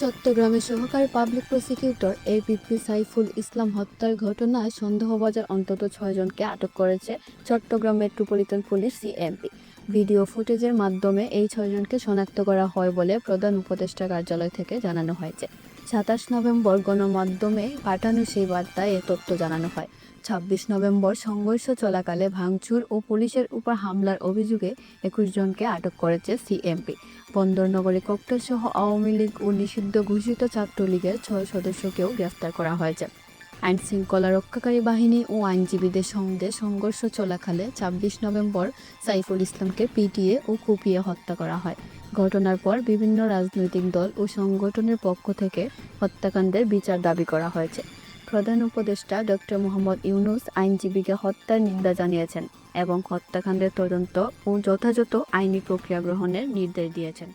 চট্টগ্রামের সহকারী public prosecutor APP Saiful Islam হত্যার ঘটনায় সন্দেহবাজার অন্তত ছয়জনকে আটক করেছে Chattogram metropolitan police CMP video ফুটেজের মাধ্যমে এই ছয়জনকে শনাক্ত করা হয় বলে প্রধান উপদেষ্টা কার্যালয় থেকে জানানো হয়েছে। সাতাশ নভেম্বর গণমাধ্যমে পাঠানো সেই বার্তায় এ তথ্য জানানো হয়। ছাব্বিশ নভেম্বর সংঘর্ষ চলাকালে ভাঙচুর ও পুলিশের উপর হামলার অভিযোগে একুশ জনকে আটক করেছে সিএমপি। বন্দরনগরে ককটেল সহ আওয়ামী লীগ ও নিষিদ্ধ ঘোষিত ছাত্রলীগের ছয় সদস্যকেও গ্রেফতার করা হয়েছে। আইন শৃঙ্খলা রক্ষাকারী বাহিনী ও আইনজীবীদের সঙ্গে সংঘর্ষ চলাকালে ছাব্বিশ নভেম্বর সাইফুল ইসলামকে পিটিয়ে ও কুপিয়ে হত্যা করা হয়। ঘটনার পর বিভিন্ন রাজনৈতিক দল ও সংগঠনের পক্ষ থেকে হত্যাকাণ্ডের বিচার দাবি করা হয়েছে। প্রধান উপদেষ্টা ডক্টর মোহাম্মদ ইউনুস আইনজীবীকে হত্যার নিন্দা জানিয়েছেন এবং হত্যাকাণ্ডের তদন্ত ও যথাযথ আইনি প্রক্রিয়া গ্রহণের নির্দেশ দিয়েছেন।